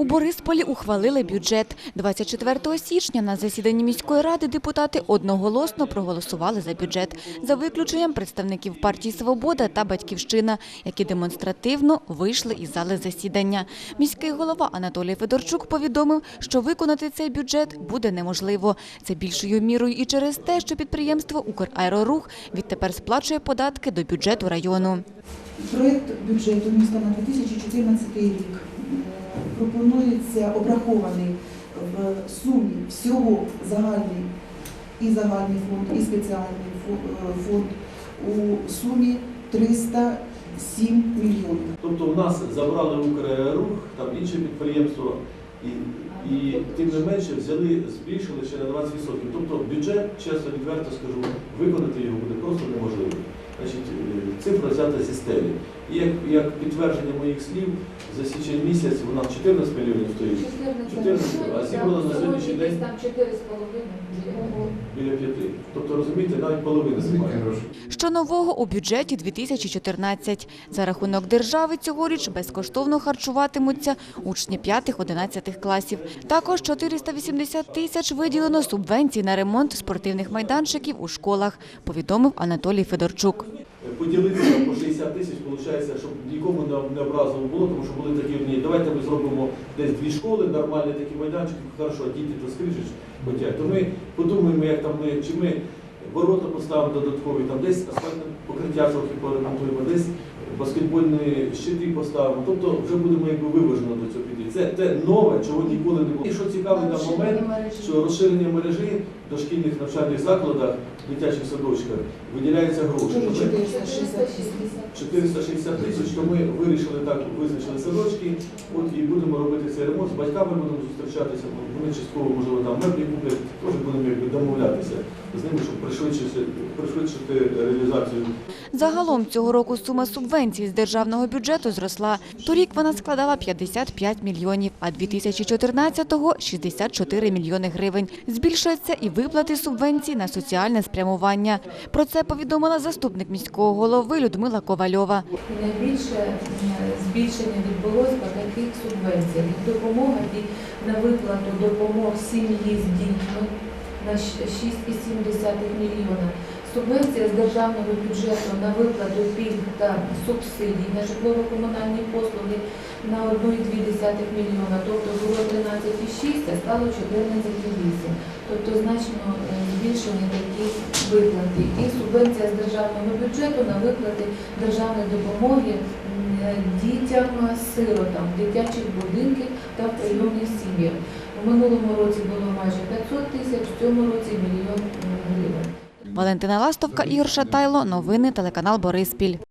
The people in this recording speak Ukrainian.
У Борисполі ухвалили бюджет. 24 січня на засіданні міської ради депутати одноголосно проголосували за бюджет, за виключенням представників партії «Свобода» та «Батьківщина», які демонстративно вийшли із зали засідання. Міський голова Анатолій Федорчук повідомив, що виконати цей бюджет буде неможливо. Це більшою мірою і через те, що підприємство «Украерорух» відтепер сплачує податки до бюджету району. Проєкт бюджету міста на 2014 рік пропонується обрахований в сумі всього загальний і загальний фонд, і спеціальний е, фонд у сумі 307 мільйонів. Тобто в нас забрали Укррух, там інше підприємство, і, і тим не менше взяли, збільшили ще на 20%. Тобто бюджет, чесно відверто скажу, виконати його буде просто неможливо. Значить, е, цифра взята зі стелі. І як, як підтвердження моїх слів, за січень місяць у нас 14 мільйонів стоїть, 14, а зібрано на сьогоднішній день там 4,5 біля 5. Тобто, розумієте, навіть половини немає. Що нового у бюджеті 2014? За рахунок держави цьогоріч безкоштовно харчуватимуться учні 5-11 класів. Також 480 тисяч виділено субвенцій на ремонт спортивних майданчиків у школах, повідомив Анатолій Федорчук. поділитися по 60 тисяч, виходить, щоб нікому не- образливо було, тому що були такі одні, давайте ми зробимо десь дві школи, нормальні такі майданчики, хорошо, діти то скрижиш хотять. То ми подумаємо, як там ми, чи ми ворота поставимо додаткові, там десь асфальтне покриття трохи поремонтуємо, десь баскетбольні щити поставимо. Тобто вже будемо якби виважено до цього підійти. Це те нове, чого ніколи не було. І що цікавий на момент, що розширення мережі в дошкільних навчальних закладах, дитячих садочках виділяються гроші. Тоже Тобто 466. 460 тисяч, то ми вирішили так, визначили садочки, от і будемо робити цей ремонт, з батьками будемо зустрічатися, вони частково, можливо, там меблі куплять, теж будемо якби домовлятися з ними, щоб пришвидшити, пришвидшити реалізацію Загалом цього року сума субвенцій з державного бюджету зросла. Торік вона складала 55 мільйонів, а 2014-го – 64 мільйони гривень. Збільшуються і виплати субвенцій на соціальне спрямування. Про це повідомила заступник міського голови Людмила Ковальова. Найбільше збільшення відбулось по таких субвенціях. Допомога і на виплату допомог сім'ї з дітьми на 6,7 мільйона. Субвенція з державного бюджету на виплату пільг та субсидій на житлово-комунальні послуги на 1,2 мільйона, тобто було 13,6, а стало 14,8. Тобто значно е, збільшені такі виплати. І субвенція з державного бюджету на виплати державної допомоги е, дітям-сиротам, дитячих будинків та прийомних сім'ях. У минулому році було майже 500 тисяч, в цьому році мільйон гривень. Валентина Ластовка, Ігор Шатайло. Новини телеканал Бориспіль.